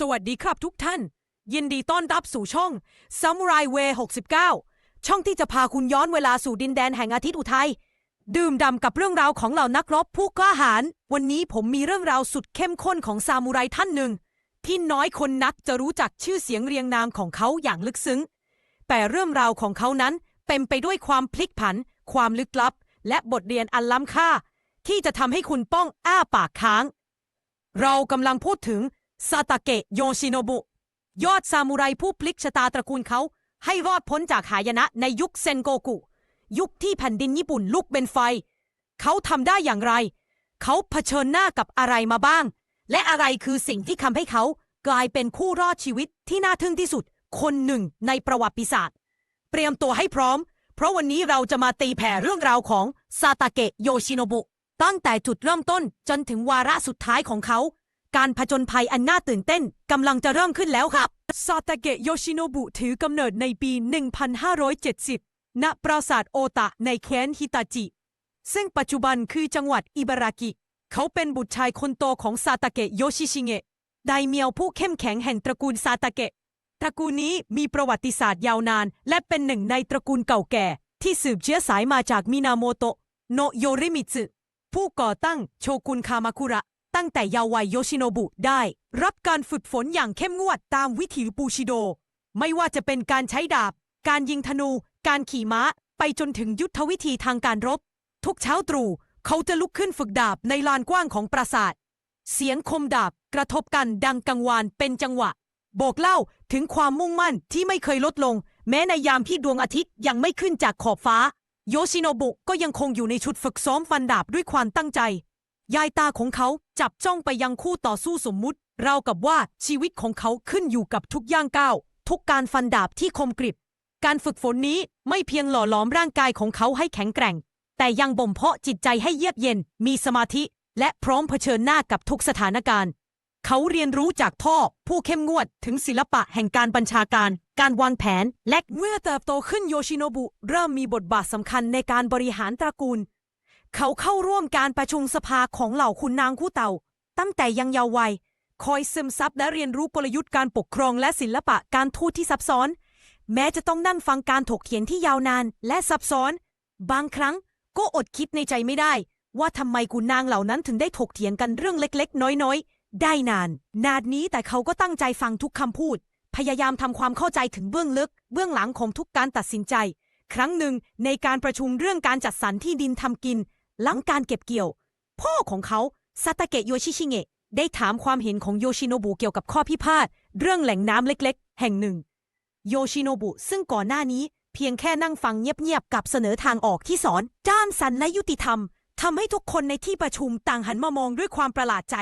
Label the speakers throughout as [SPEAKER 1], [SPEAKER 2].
[SPEAKER 1] สวัสดีครับทุกท่าน ยินดีต้อนรับสู่ช่อง Samurai Way 69 ช่องที่จะพาคุณย้อนเวลาสู่ดินแดนแห่งอาทิตย์อุทัย ดื่มด่ำกับเรื่องราวของเหล่านักรบผู้กล้าหาญวันนี้ผมมีเรื่องราวสุดเข้มข้นของซามูไรท่านหนึ่ง ที่น้อยคนนักจะรู้จักชื่อเสียงเรียงนามของเขาอย่างลึกซึ้ง แต่เรื่องราวของเขานั้นเต็มไปด้วยความพลิกผัน ความลึกลับ และบทเรียนอันล้ำค่า ที่จะทำให้คุณต้องอ้าปากค้าง เรากำลังพูดถึง ซาตาเกะโยชิโนบุ ยอดซามูไรผู้พลิกชะตาตระกูลเขา ให้รอดพ้นจากหายนะในยุคเซนโกกุ ยุคที่แผ่นดินญี่ปุ่นลุกเป็นไฟ เขาทำได้อย่างไร เขาเผชิญหน้ากับอะไรมาบ้าง และอะไรคือสิ่งที่ทำให้เขากลายเป็นผู้รอดชีวิตที่น่าทึ่งที่สุด คนหนึ่งในประวัติศาสตร์ เตรียมตัวให้พร้อม เพราะวันนี้เราจะมาตีแผ่เรื่องราวของซาตาเกะโยชิโนบุ ตั้งแต่จุดเริ่มต้นจนถึงวาระสุดท้ายของเขา การผจญภัยอันน่าตื่นเต้นกำลังจะเริ่มขึ้นแล้วครับ ซาตาเกะโยชิโนบุถือกำเนิดในปี 1570 ณ ปราสาทโอตะในแคนฮิตาจิ ซึ่งปัจจุบันคือจังหวัดอิบารากิ เขาเป็นบุตรชายคนโตของซาตาเกะโยชิชิเงะ ไดเมียวผู้เข้มแข็งแห่งตระกูลซาตาเกะ ตระกูลนี้มีประวัติศาสตร์ยาวนาน และเป็นหนึ่งในตระกูลเก่าแก่ ที่สืบเชื้อสายมาจากมินาโมโตะโนโยริมิตสึผู้ก่อตั้งโชกุนคามาคุระ ตั้งแต่เยาว์วัยโยชิโนบุได้ รับการฝึกฝนอย่างเข้มงวดตามวิถีปูชิโด ไม่ว่าจะเป็นการใช้ดาบ การยิงธนู การขี่ม้า ไปจนถึงยุทธวิธีทางการรบ ทุกเช้าตรู่เขาจะลุกขึ้นฝึกดาบในลานกว้างของปราสาท เสียงคมดาบกระทบกันดังกังวานเป็นจังหวะโบกเล่าถึงความมุ่งมั่นที่ไม่เคยลดลง แม้ในยามที่ดวงอาทิตย์ยังไม่ขึ้นจากขอบฟ้า โยชิโนบุก็ยังคงอยู่ในชุดฝึกซ้อมฟันดาบด้วยความตั้งใจ ยายตาของเขาจับจ้องไปยังคู่ต่อสู้สมมุติ เรากับว่าชีวิตของเขาขึ้นอยู่กับทุกย่างก้าว ทุกการฟันดาบที่คมกริบ การฝึกฝนนี้ไม่เพียงหล่อหลอมร่างกายของเขาให้แข็งแกร่ง แต่ยังบ่มเพาะจิตใจให้เยือกเย็น มีสมาธิ และพร้อมเผชิญหน้ากับทุกสถานการณ์ เขาเรียนรู้จากพ่อผู้เข้มงวดถึงศิลปะแห่งการบัญชาการ การวางแผน และเมื่อเติบโตขึ้นโยชิโนบุเริ่มมีบทบาทสำคัญในการบริหารตระกูล เขาเข้าร่วมการประชุมสภาของเหล่าคุณนางคู่เต่า ตั้งแต่ยังเยาว์วัย คอยซึมซับและเรียนรู้กลยุทธ์การปกครองและศิลปะการทูตที่ซับซ้อน แม้จะต้องนั่งฟังการถกเถียงที่ยาวนานและซับซ้อน บางครั้งก็อดคิดในใจไม่ได้ ว่าทำไมคุณนางเหล่านั้นถึงได้ถกเถียงกันเรื่องเล็กๆ น้อยๆ ได้นาน นาดนี้แต่เขาก็ตั้งใจฟังทุกคำพูด พยายามทำความเข้าใจถึงเบื้องลึก เบื้องหลังของทุกการตัดสินใจ ครั้งหนึ่งในการประชุมเรื่องการจัดสรรที่ดินทำกิน หลังการเก็บเกี่ยว พ่อของเขาซาตาเกะโยชิชิเงะได้ถามความเห็นของโยชิโนบุเกี่ยวกับข้อพิพาทเรื่องแหล่งน้ำเล็กๆ แห่งหนึ่ง โยชิโนบุซึ่งก่อนหน้านี้เพียงแค่นั่งฟังเงียบๆกับเสนอทางออกที่สอนด้านสันและยุติธรรมทำให้ทุกคนในที่ประชุมต่างหันมามองด้วยความประหลาดใจ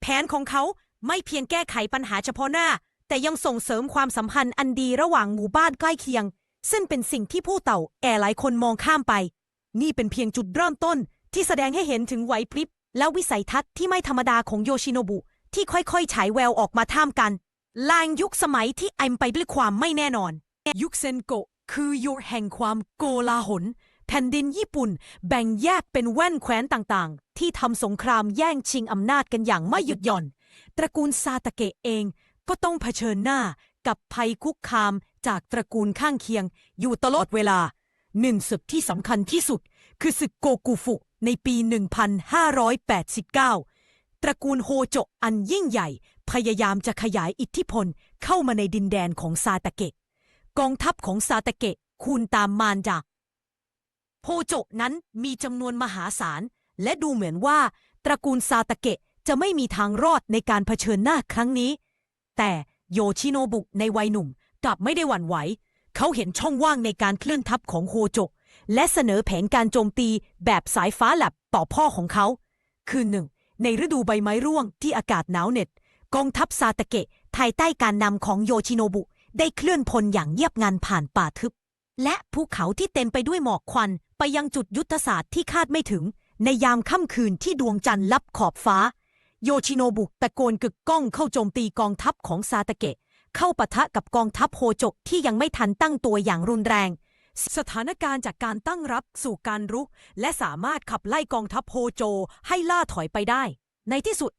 [SPEAKER 1] แผนของเขาไม่เพียงแก้ไขปัญหาเฉพาะหน้า แต่ยังส่งเสริมความสัมพันธ์อันดีระหว่างหมู่บ้านใกล้เคียง ซึ่งเป็นสิ่งที่ผู้เต่าแอหลายคนมองข้ามไป นี่เป็นเพียงจุดเริ่มต้นที่แสดงให้เห็นถึงไหวพริบ และวิสัยทัศน์ที่ไม่ธรรมดาของโยชิโนบุ ที่ค่อยๆ ฉายแววออกมาท่ามกันลางยุคสมัยที่เอ็มไปด้วยความไม่แน่นอน ยุคเซนโกะคือยุคแห่งความโกลาหล แผ่นดินญี่ปุ่น แบ่งแยกเป็นแว่นแคว้นต่างๆ ที่ทำสงครามแย่งชิงอำนาจกันอย่างไม่หยุดหย่อน ตระกูลซาตาเกะเองก็ต้องเผชิญหน้ากับภัยคุกคามจากตระกูลข้างเคียงอยู่ตลอดเวลา หนึ่งศึกที่สำคัญที่สุด คือศึกโกกุฟุในปี 1589 ตระกูลโฮโจอันยิ่งใหญ่ พยายามจะขยายอิทธิพลเข้ามาในดินแดนของซาตาเกะ กองทัพของซาตาเกะคูณตามมารดาโฮโจนั้นมีจำนวนมหาศาล และดูเหมือนว่า ตระกูลซาตาเกะจะไม่มีทางรอดในการเผชิญหน้าครั้งนี้ แต่โยชิโนบุในวัยหนุ่มกลับไม่ได้หวั่นไหว เขาเห็นช่องว่างในการเคลื่อนทัพของโฮโจะและเสนอแผนการโจมตีแบบสายฟ้าแลบต่อพ่อของเขา คือหนึ่งในฤดูใบไม้ร่วงที่อากาศหนาวเหน็ดกองทัพซาตาเกะภายใต้การนำของโยชิโนบุ ได้เคลื่อนพลอย่างเงียบงันผ่านป่าทึบ และภูเขาที่เต็มไปด้วยหมอกควันไปยังจุดยุทธศาสตร์ที่คาดไม่ถึง ในยามค่ำคืนที่ดวงจันทร์ลับขอบฟ้า โยชิโนบุตะโกนกึกก้องเข้าโจมตีกองทัพของซาตาเกะ เข้าปะทะกับกองทัพโฮโจกที่ยังไม่ทันตั้งตัวอย่างรุนแรง สถานการณ์จากการตั้งรับสู่การรุก และสามารถขับไล่กองทัพโฮโจให้ล่าถอยไปได้ ในที่สุด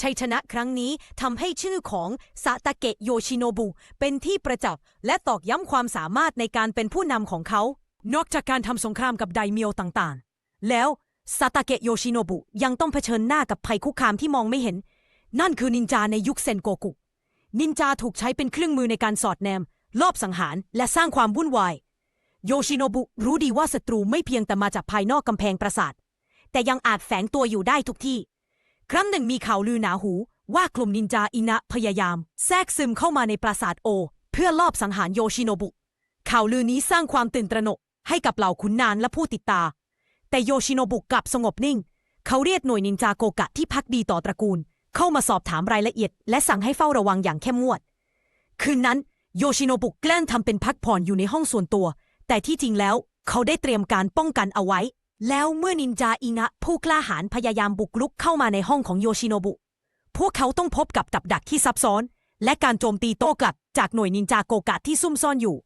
[SPEAKER 1] ชัยชนะครั้งนี้ทำให้ชื่อของซาตาเกะโยชิโนบุ เป็นที่ประจักษ์และตอกย้ำความสามารถในการเป็นผู้นำของเขา นอกจากการทำสงครามกับไดเมียวต่างๆ แล้วซาตาเกะโยชิโนบุยังต้องเผชิญหน้ากับภัยคุกคามที่มองไม่เห็น นั่นคือนินจาในยุคเซนโกกุ นินจาถูกใช้เป็นเครื่องมือในการสอดแนม ลอบสังหารและสร้างความวุ่นวาย โยชิโนบุรู้ดีว่าศัตรูไม่เพียงแต่มาจากภายนอกกำแพงปราสาท แต่ยังอาจแฝงตัวอยู่ได้ทุกที่ ครั้งหนึ่งมีข่าวลือหนาหูว่ากลุ่มนินจาอินะพยายาม แทรกซึมเข้ามาในปราสาทโอ เพื่อลอบสังหารโยชิโนบุ ข่าวลือนี้สร้างความตื่นตระหนกให้กับเหล่าขุนนางและผู้ติดตา แต่โยชิโนบุกลับสงบนิ่ง เขาเรียกหน่วยนินจาโกกะที่พักดีต่อตระกูล เข้ามาสอบถามรายละเอียด และสั่งให้เฝ้าระวังอย่างเข้มงวด คืนนั้นโยชิโนบุแกล้งทำเป็นพักผ่อนอยู่ในห้องส่วนตัว แต่ที่จริงแล้วเขาได้เตรียมการป้องกันเอาไว้ แล้วเมื่อนินจาอิงะผู้กล้าหาญพยายามบุกรุกเข้ามาในห้องของโยชิโนบุ พวกเขาต้องพบกับกับดักที่ซับซ้อน และการโจมตีโต้กลับจากหน่วยนินจาโกกะที่ซุ่มซ่อนอยู่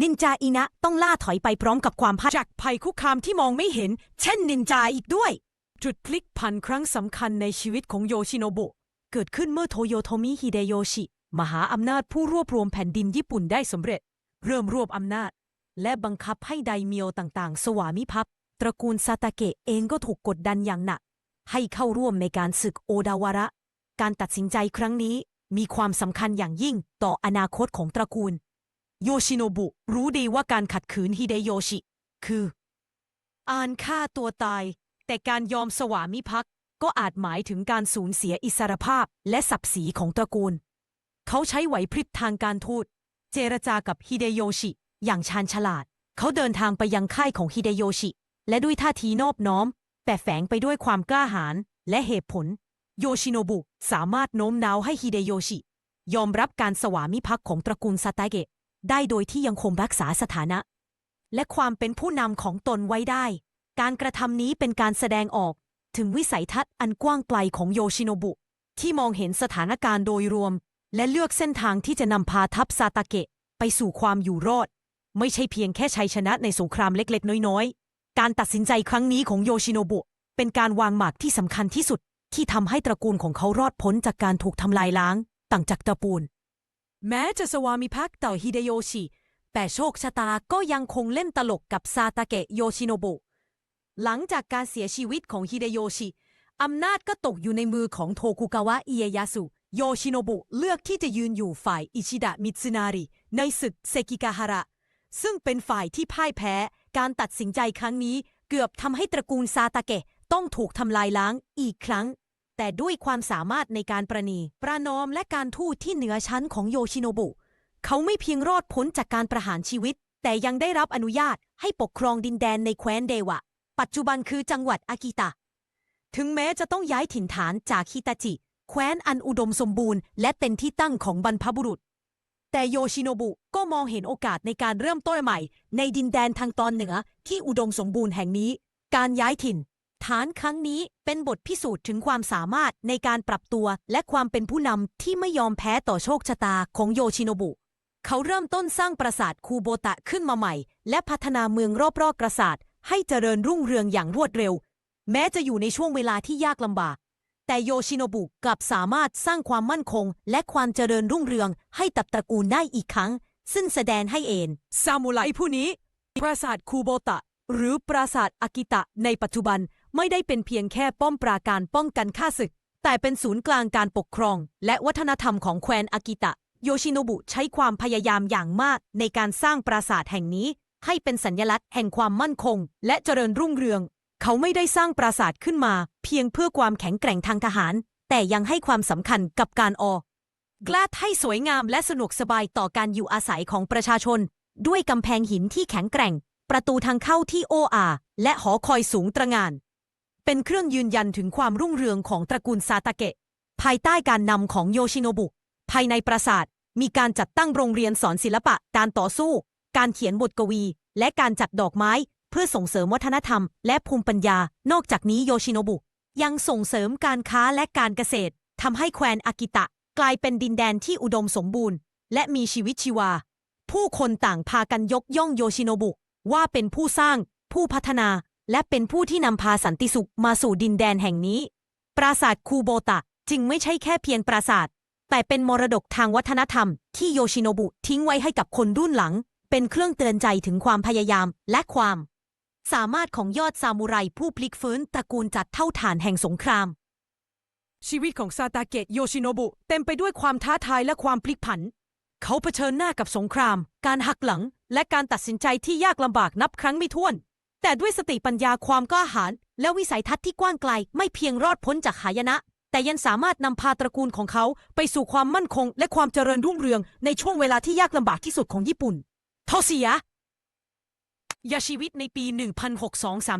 [SPEAKER 1] นินจาอินะต้องล่าถอยไปพร้อมกับความพ่ายจากภัยคุกคามที่มองไม่เห็น เช่นนินจาอีกด้วย จุดพลิกผันครั้งสำคัญในชีวิตของโยชิโนบุเกิดขึ้นเมื่อโทโยโทมิฮิเดโยชิ มหาอำนาจผู้รวบรวมแผ่นดินญี่ปุ่นได้สำเร็จ เริ่มรวบอำนาจ และบังคับให้ไดเมียวต่างๆ สวามิภักดิ์ตระกูลซาตาเกะเองก็ถูกกดดันอย่างหนัก ให้เข้าร่วมในการศึกโอดาวาระ การตัดสินใจครั้งนี้มีความสำคัญอย่างยิ่งต่ออนาคตของตระกูล โยชิโนบุรู้ดีว่าการขัดขืนฮิเดโยชิ คือ อ่านฆ่าตัวตาย แต่การยอมสวามิภักดิ์ก็อาจหมายถึงการสูญเสียอิสรภาพและศักดิ์ศรีของตระกูล เขาใช้ไหวพริบทางการทูต เจรจากับฮิเดโยชิ อย่างชาญฉลาด เขาเดินทางไปยังค่ายของฮิเดโยชิ และด้วยท่าทีนอบน้อม แต่แฝงไปด้วยความกล้าหาญและเหตุผล โยชิโนบุสามารถโน้มน้าวให้ฮิเดโยชิ ยอมรับการสวามิภักดิ์ของตระกูลซาตาเกะได้โดยที่ยังคงรักษาสถานะ และความเป็นผู้นำของตนไว้ได้ การกระทำนี้เป็นการแสดงออกถึงวิสัยทัศน์อันกว้างไกลของโยชิโนบุ ที่มองเห็นสถานการณ์โดยรวม และเลือกเส้นทางที่จะนำพาทัพซาตาเกะ ไปสู่ความอยู่รอด ไม่ใช่เพียงแค่ชัยชนะในสงครามเล็กๆ น้อยๆ การตัดสินใจครั้งนี้ของโยชิโนบุ เป็นการวางหมากที่สำคัญที่สุด ที่ทำให้ตระกูลของเขารอดพ้นจากการถูกทำลายล้างต่างจากตระกูล แม้จะสวามิภักดิ์ต่อฮิเดโยชิ แต่โชคชะตาก็ยังคงเล่นตลกกับซาตาเกะโยชิโนบุ หลังจากการเสียชีวิตของฮิเดโยชิ อำนาจก็ตกอยู่ในมือของโทคุกาวะอิเอยาสุ โยชิโนบุเลือกที่จะยืนอยู่ฝ่ายอิชิดะมิตซึนาริ ในศึกเซกิกาฮาระ ซึ่งเป็นฝ่ายที่พ่ายแพ้ การตัดสินใจครั้งนี้เกือบทำให้ตระกูลซาตาเกะต้องถูกทำลายล้างอีกครั้ง แต่ด้วยความสามารถในการประนี ประนอมและการทูตที่เหนือชั้นของโยชิโนบุ เขาไม่เพียงรอดพ้นจากการประหารชีวิต แต่ยังได้รับอนุญาตให้ปกครองดินแดนในแคว้นเดวะ ปัจจุบันคือจังหวัดอากิตะ ถึงแม้จะต้องย้ายถิ่นฐานจากฮิตาจิ แคว้นอันอุดมสมบูรณ์ และเป็นที่ตั้งของบรรพบุรุษ แต่โยชิโนบุก็มองเห็นโอกาสในการเริ่มต้นใหม่ ในดินแดนทางตอนเหนือที่อุดมสมบูรณ์แห่งนี้ การย้ายถิ่น ฐานครั้งนี้เป็นบทพิสูจน์ถึงความสามารถในการปรับตัวและความเป็นผู้นำที่ไม่ยอมแพ้ต่อโชคชะตาของโยชิโนบุเขาเริ่มต้นสร้างปราสาทคูโบตะขึ้นมาใหม่ และพัฒนาเมืองรอบๆปราสาท ให้เจริญรุ่งเรืองอย่างรวดเร็ว แม้จะอยู่ในช่วงเวลาที่ยากลำบาก แต่โยชิโนบุกลับสามารถสร้างความมั่นคง และความเจริญรุ่งเรืองให้ตับตระกูลได้อีกครั้ง ซึ่งแสดงให้เอนซามูไรผู้นี้ ปราสาทคูโบตะ หรือปราสาทอากิตะ ในปัจจุบันไม่ได้เป็นเพียงแค่ป้อมปราการป้องกันข้าศึก แต่เป็นศูนย์กลางการปกครอง และวัฒนธรรมของแคว้นอากิตะ โยชิโนบุใช้ความพยายามอย่างมากในการสร้างปราสาทแห่งนี้ ให้เป็นสัญลักษณ์แห่งความมั่นคง และเจริญรุ่งเรือง เขาไม่ได้สร้างปราสาทขึ้นมา เพียงเพื่อความแข็งแกร่งทางทหาร แต่ยังให้ความสำคัญกับการออกกลาดให้สวยงามและสะดวกสบายต่อการอยู่อาศัยของประชาชน ด้วยกำแพงหินที่แข็งแกร่ง ประตูทางเข้าที่โออาและหอคอยสูงตระงาน เป็นเครื่องยืนยันถึงความรุ่งเรืองของตระกูลซาตาเกะ ภายใต้การนำของโยชิโนบุ ภายในปราสาทมีการจัดตั้งโรงเรียนสอนศิลปะการต่อสู้ การเขียนบทกวี และการจัดดอกไม้ เพื่อส่งเสริมวัฒนธรรม และภูมิปัญญา นอกจากนี้โยชิโนบุ ยังส่งเสริมการค้าและการเกษตรทำให้แคว้นอากิตะ กลายเป็นดินแดนที่อุดมสมบูรณ์ และมีชีวิตชีวา ผู้คนต่างพากันยกย่องโยชิโนบุ ว่าเป็นผู้สร้าง ผู้พัฒนา และเป็นผู้ที่นำพาสันติสุขมาสู่ดินแดนแห่งนี้ ปราสาทคูโบตะจึงไม่ใช่แค่เพียงปราสาท แต่เป็นมรดกทางวัฒนธรรมที่โยชิโนบุทิ้งไว้ให้กับคนรุ่นหลัง เป็นเครื่องเตือนใจถึงความพยายามและความ สามารถของยอดซามูไรผู้พลิกฟื้นตระกูลจัดเท่าฐานแห่งสงคราม ชีวิตของซาตาเกะโยชิโนบุเต็มไปด้วยความท้าทายและความพลิกผัน เขาเผชิญหน้ากับสงคราม การหักหลัง และการตัดสินใจที่ยากลำบากนับครั้งไม่ถ้วน แต่ด้วยสติปัญญาความกล้าหาญและวิสัยทัศน์ที่กว้างไกลไม่เพียงรอดพ้นจากหายนะ แต่ยังสามารถนำพาตระกูลของเขาไปสู่ความมั่นคง และความเจริญรุ่งเรืองในช่วงเวลาที่ยากลำบากที่สุดของญี่ปุ่น ทอเสีย ยาชีวิตในปี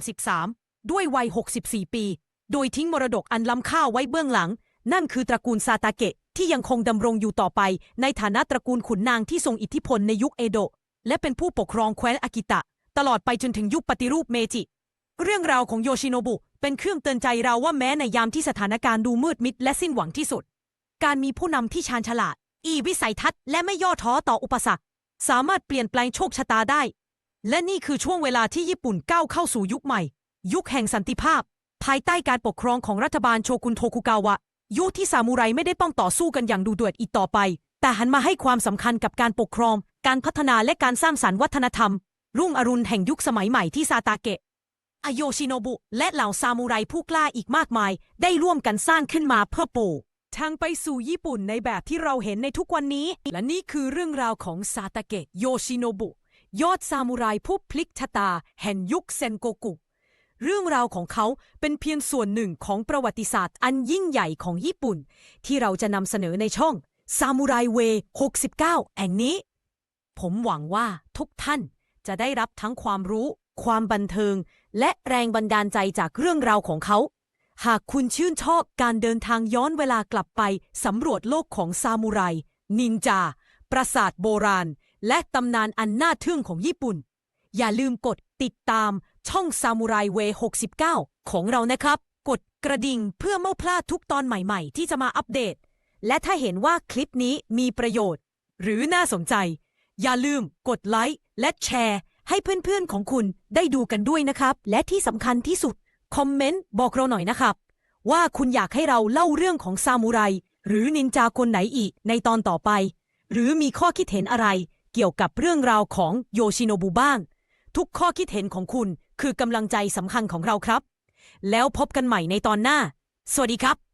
[SPEAKER 1] 1633 ด้วยวัย 64 ปี โดยทิ้งมรดกอันล้ำค่าไว้เบื้องหลัง นั่นคือตระกูลซาตาเกะที่ยังคงดำรงอยู่ต่อไป ในฐานะตระกูลขุนนางที่ทรงอิทธิพลในยุคเอโดะและเป็นผู้ปกครองแคว้นอากิตะ ตลอดไปจนถึงยุคปฏิรูปเมจิ เรื่องราวของโยชิโนบุเป็นเครื่องเตือนใจเราว่าแม้ในยามที่สถานการณ์ดูมืดมิดและสิ้นหวังที่สุด การมีผู้นำที่ชาญฉลาด อีวิสัยทัศน์และไม่ย่อท้อต่ออุปสรรค สามารถเปลี่ยนแปลงโชคชะตาได้ และนี่คือช่วงเวลาที่ญี่ปุ่นก้าวเข้าสู่ยุคใหม่ ยุคแห่งสันติภาพ ภายใต้การปกครองของรัฐบาลโชกุนโทคุกาวะ ยุคที่ซามูไรไม่ได้ต้องต่อสู้กันอย่างดูเดือดอีกต่อไป แต่หันมาให้ความสำคัญกับการปกครอง การพัฒนาและการสร้างสรรค์วัฒนธรรม รุ่งอรุณแห่งยุคสมัยใหม่ที่ซาตาเกะอโยชิโนบุ และเหล่าซามูไรผู้กล้าอีกมากมาย ได้ร่วมกันสร้างขึ้นมาเพื่อปู ทางไปสู่ญี่ปุ่นในแบบที่เราเห็นในทุกวันนี้ และนี่คือเรื่องราวของซาตาเกะโยชิโนบุ ยอดซามูไรผู้พลิกชะตา แห่งยุคเซนโกกุ เรื่องราวของเขาเป็นเพียงส่วนหนึ่งของประวัติศาสตร์อันยิ่งใหญ่ของญี่ปุ่น ที่เราจะนำเสนอในช่องซามูไรเว69 แห่งนี้ ผมหวังว่าทุกท่านจะได้รับทั้งความรู้ ความบันเทิง และแรงบันดาลใจจากเรื่องราวของเขา หากคุณชื่นชอบการเดินทางย้อนเวลากลับไปสำรวจโลกของซามูไร นินจา ปราสาทโบราณ และตำนานอันน่าทึ่งของญี่ปุ่น อย่าลืมกดติดตามช่องซามูไรเว69 ของเรานะครับ กดกระดิ่งเพื่อไม่พลาดทุกตอนใหม่ๆ ที่จะมาอัปเดต และถ้าเห็นว่าคลิปนี้มีประโยชน์ หรือน่าสนใจ อย่าลืมกดไลค์และแชร์ ให้เพื่อนๆของคุณได้ดูกันด้วยนะครับ และที่สำคัญที่สุด คอมเมนต์บอกเราหน่อยนะครับ ว่าคุณอยากให้เราเล่าเรื่องของซามูไร หรือนินจาคนไหนอีกในตอนต่อไป หรือมีข้อคิดเห็นอะไร เกี่ยวกับเรื่องราวของโยชิโนบุบ้าง ทุกข้อคิดเห็นของคุณคือกำลังใจสำคัญของเราครับ แล้วพบกันใหม่ในตอนหน้า สวัสดีครับ